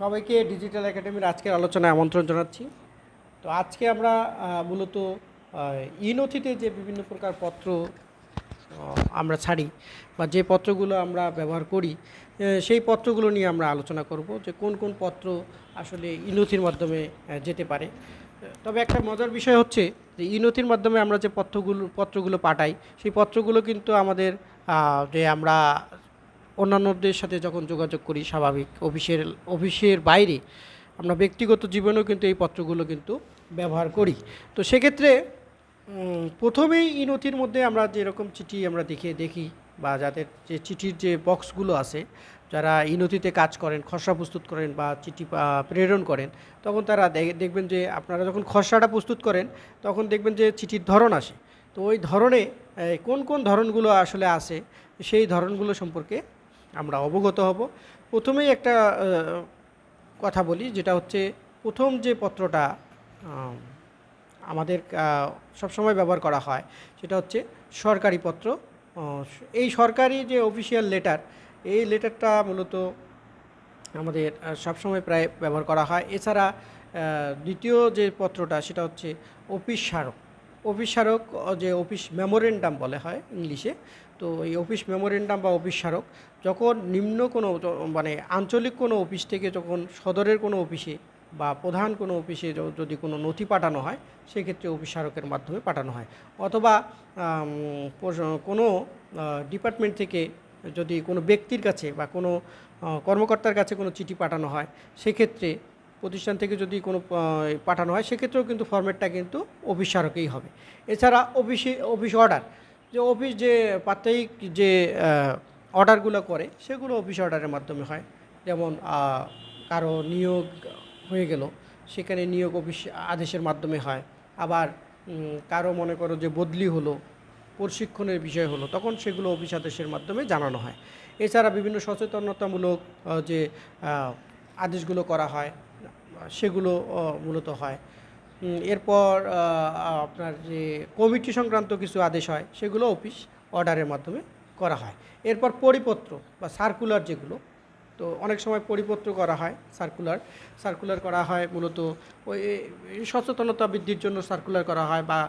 সবাইকে ডিজিটাল একাডেমির আজকের আলোচনায় আমন্ত্রণ জানাচ্ছি। তো আজকে আমরা মূলত ই নথিতে যে বিভিন্ন প্রকার পত্র আমরা ছাড়ি বা যে পত্রগুলো আমরা ব্যবহার করি সেই পত্রগুলো নিয়ে আমরা আলোচনা করব যে কোন কোন পত্র আসলে ই নথির মাধ্যমে যেতে পারে। তবে একটা মজার বিষয় হচ্ছে যে ই নথির মাধ্যমে আমরা যে পত্রগুলো পত্রগুলো পাঠাই, সেই পত্রগুলো কিন্তু আমাদের যে আমরা অন্যান্যদের সাথে যখন যোগাযোগ করি, স্বাভাবিক অফিসের অফিসের বাইরে আমরা ব্যক্তিগত জীবনেও কিন্তু এই পত্রগুলো কিন্তু ব্যবহার করি। তো সেক্ষেত্রে প্রথমেই ই নথির মধ্যে আমরা যেরকম চিঠি আমরা দেখে দেখি বা যাদের যে চিঠির যে বক্সগুলো আছে, যারা ই নথিতে কাজ করেন, খসড়া প্রস্তুত করেন বা চিঠি প্রেরণ করেন, তখন তারা দেখবেন যে আপনারা যখন খসড়াটা প্রস্তুত করেন, তখন দেখবেন যে চিঠির ধরন আসে। তো ওই ধরনে কোন কোন ধরনগুলো আসলে আছে সেই ধরনগুলো সম্পর্কে আমরা অবগত হব। প্রথমেই একটা কথা বলি, যেটা হচ্ছে প্রথম যে পত্রটা আমাদের সবসময় ব্যবহার করা হয়, সেটা হচ্ছে সরকারি পত্র। এই সরকারি যে অফিসিয়াল লেটার এই লেটারটা মূলত আমাদের সবসময় প্রায় ব্যবহার করা হয়। এছাড়া দ্বিতীয় যে পত্রটা, সেটা হচ্ছে অফিস স্মারক। অফিস স্মারক যে অফিস মেমোরেন্ডাম বলে হয় ইংলিশে, তো এই অফিস মেমোরেন্ডাম বা অফিস স্মারক যখন নিম্ন কোনো মানে আঞ্চলিক কোনো অফিস থেকে যখন সদরের কোনো অফিসে বা প্রধান কোনো অফিসে যদি কোনো নথি পাঠানো হয়, সেক্ষেত্রে অফিস স্মারকের মাধ্যমে পাঠানো হয়। অথবা কোনো ডিপার্টমেন্ট থেকে যদি কোনো ব্যক্তির কাছে বা কোনো কর্মকর্তার কাছে কোনো চিঠি পাঠানো হয়, সেক্ষেত্রে প্রতিষ্ঠান থেকে যদি কোনো পাঠানো হয়, সেক্ষেত্রেও কিন্তু ফর্মেটটা কিন্তু অফিস স্মারকেই হবে। এছাড়া অফিসে, অফিস অর্ডার যে অফিস যে প্রাত্যহিক যে অর্ডারগুলো করে, সেগুলো অফিস অর্ডারের মাধ্যমে হয়। যেমন কারও নিয়োগ হয়ে গেল, সেখানে নিয়োগ অফিস আদেশের মাধ্যমে হয়। আবার কারও মনে করো যে বদলি হলো, প্রশিক্ষণের বিষয় হলো, তখন সেগুলো অফিস আদেশের মাধ্যমে জানানো হয়। এছাড়া বিভিন্ন সচেতনতামূলক যে আদেশগুলো করা হয়, সেগুলো মূলত হয়। এরপর আপনার যে কমিটি সংক্রান্ত কিছু আদেশ হয়, সেগুলো অফিস অর্ডারের মাধ্যমে করা হয়। এরপর পরিপত্র বা সার্কুলার যেগুলো, তো অনেক সময় পরিপত্র করা হয় সার্কুলার সার্কুলার করা হয় মূলত ওই সচেতনতা বৃদ্ধির জন্য সার্কুলার করা হয় বা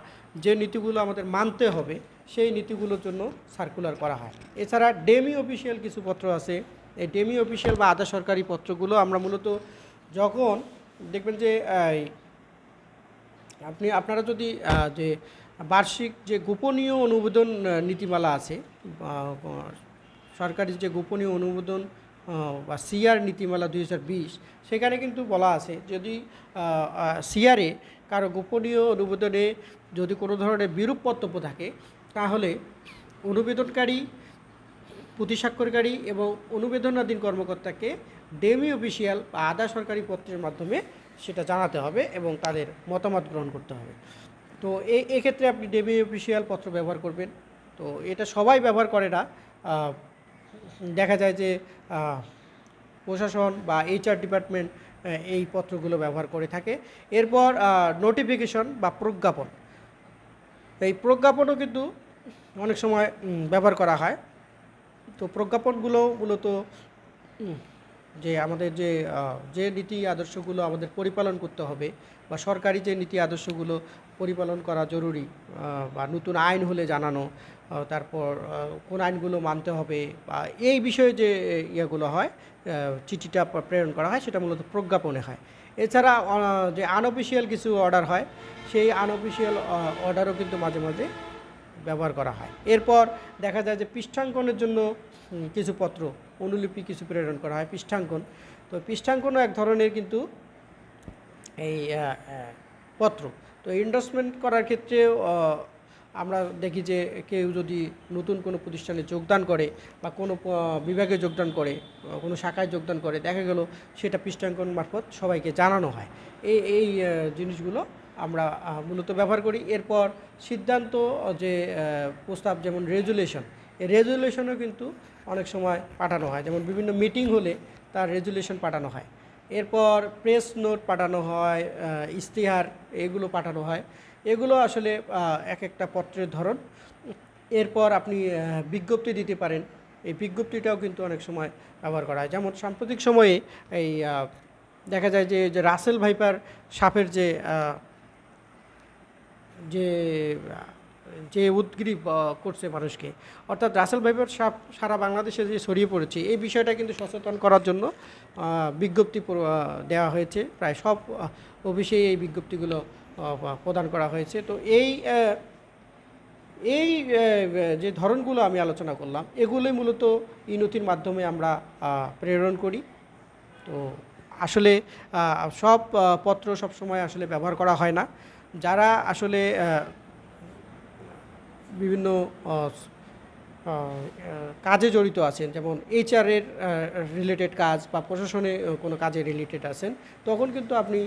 যে নীতিগুলো আমাদের মানতে হবে, সেই নীতিগুলোর জন্য সার্কুলার করা হয়। এছাড়া ডেমি অফিসিয়াল কিছু পত্র আছে। এই ডেমি অফিসিয়াল বা আধা সরকারি পত্রগুলো আমরা মূলত যখন দেখবেন যে আপনি, আপনারা যদি যে বার্ষিক যে গোপনীয় অনুমোদন নীতিমালা আছে সরকারি যে গোপনীয় অনুমোদন বা সিআর নীতিমালা দুই হাজার বিশ, সেখানে কিন্তু বলা আছে, যদি সিআরে কারও গোপনীয় অনুমোদনে যদি কোনো ধরনের বিরূপ বক্তব্য থাকে, তাহলে অনুবেদনকারী প্রতিস্বাক্ষরকারী এবং অনুবেদনাধীন কর্মকর্তাকে ডেমি অফিসিয়াল বা আধা সরকারি পত্রের মাধ্যমে সেটা জানাতে হবে এবং তাদের মতামত গ্রহণ করতে হবে। তো এই এক্ষেত্রে আপনি ডেবি অফিসিয়াল পত্র ব্যবহার করবেন। তো এটা সবাই ব্যবহার করে না। দেখা যায় যে প্রশাসন বা এইচআর ডিপার্টমেন্ট এই পত্রগুলো ব্যবহার করে থাকে। এরপর নোটিফিকেশন বা প্রজ্ঞাপন। এই প্রজ্ঞাপনও কিন্তু অনেক সময় ব্যবহার করা হয়। তো প্রজ্ঞাপনগুলো মূলত যে আমাদের যে যে নীতি আদর্শগুলো আমাদের পরিপালন করতে হবে বা সরকারি যে নীতি আদর্শগুলো পরিপালন করা জরুরি বা নতুন আইন হলে জানানো তারপর কোন আইনগুলো মানতে হবে বা এই বিষয়ে যে ইয়েগুলো হয় চিঠিটা প্রেরণ করা হয় সেটা মূলত প্রজ্ঞাপনে হয়। এছাড়া যে আনঅফিসিয়াল কিছু অর্ডার হয়, সেই আনঅফিসিয়াল অর্ডারও কিন্তু মাঝে মাঝে ব্যবহার করা হয়। এরপর দেখা যায় যে পৃষ্ঠাঙ্কনের জন্য কিছু পত্র অনুলিপি কিছু প্রেরণ করা হয় পৃষ্ঠাঙ্কন। তো পৃষ্ঠাঙ্কনও এক ধরনের কিন্তু এই পত্র। তো ইনভেস্টমেন্ট করার ক্ষেত্রেও আহ, আমরা দেখি যে কেউ যদি নতুন কোনো প্রতিষ্ঠানে যোগদান করে বা কোনো বিভাগে যোগদান করে কোনো শাখায় যোগদান করে দেখা গেল সেটা পৃষ্ঠাঙ্কন মারফত সবাইকে জানানো হয়। এই এই জিনিসগুলো আমরা মূলত ব্যবহার করি। এরপর সিদ্ধান্ত যে প্রস্তাব যেমন রেজুলেশন, এই রেজুলেশনও কিন্তু অনেক সময় পাঠানো হয়। যেমন বিভিন্ন মিটিং হলে তার রেজুলেশন পাঠানো হয়। এরপর প্রেস নোট পাঠানো হয় ইস্তিহার এগুলো পাঠানো হয়। এগুলো আসলে এক একটা পত্রের ধরন। এরপর আপনি বিজ্ঞপ্তি দিতে পারেন। এই বিজ্ঞপ্তিটাও কিন্তু অনেক সময় ব্যবহার করা হয়। যেমন সাম্প্রতিক সময়ে এই দেখা যায় যে রাসেল ভাইপার সাপের যে যে যে উদ্গ্রীব করছে মানুষকে। অর্থাৎ রাসেল ভাইপার সাপ সারা বাংলাদেশে যে ছড়িয়ে পড়েছে এই বিষয়টা কিন্তু সচেতন করার জন্য বিজ্ঞপ্তি দেওয়া হয়েছে। প্রায় সব আহ, অফিসেই এই বিজ্ঞপ্তিগুলো প্রদান করা হয়েছে। তো এই এই যে ধরনগুলো আমি আলোচনা করলাম এগুলোই মূলত এই নথির মাধ্যমে আমরা প্রেরণ করি। তো আসলে সব পত্র সব সময় আসলে ব্যবহার করা হয় না। যারা আসলে বিভিন্ন কাজে জড়িত আছেন, যেমন এইচআরের রিলেটেড কাজ বা প্রশাসনে কোনো কাজে রিলেটেড আছেন, তখন কিন্তু আপনি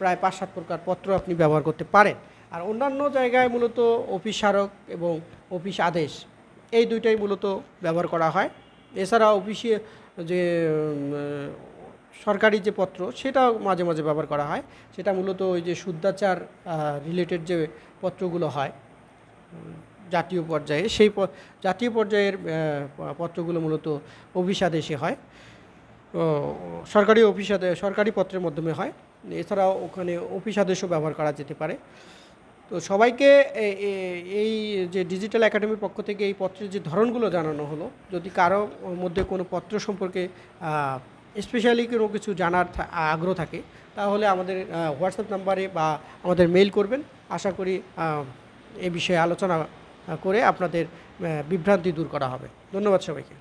প্রায় পাঁচ সাত প্রকার পত্র আপনি ব্যবহার করতে পারেন। আর অন্যান্য জায়গায় মূলত অফিস স্মারক এবং অফিস আদেশ, এই দুইটাই মূলত ব্যবহার করা হয়। এছাড়া অফিসে যে সরকারি যে পত্র সেটাও মাঝে মাঝে ব্যবহার করা হয়। সেটা মূলত ওই যে শুদ্ধাচার রিলেটেড যে পত্রগুলো হয়, জাতীয় পর্যায়ে, সেই জাতীয় পর্যায়ের পত্রগুলো মূলত অফিস আদেশে হয়। সরকারি অফিস আদেশ সরকারি পত্রের মাধ্যমে হয়। এছাড়াও ওখানে অফিস আদেশও ব্যবহার করা যেতে পারে। তো সবাইকে এই যে ডিজিটাল একাডেমির পক্ষ থেকে এই পত্রের যে ধরনগুলো জানানো হলো, যদি কারও মধ্যে কোনো পত্র সম্পর্কে স্পেশালি কোনো কিছু জানার আগ্রহ থাকে, তাহলে আমাদের হোয়াটসঅ্যাপ নাম্বারে বা আমাদের মেইল করবেন। আশা করি এ বিষয়ে আলোচনা করে আপনাদের বিভ্রান্তি দূর করা হবে। ধন্যবাদ সবাইকে।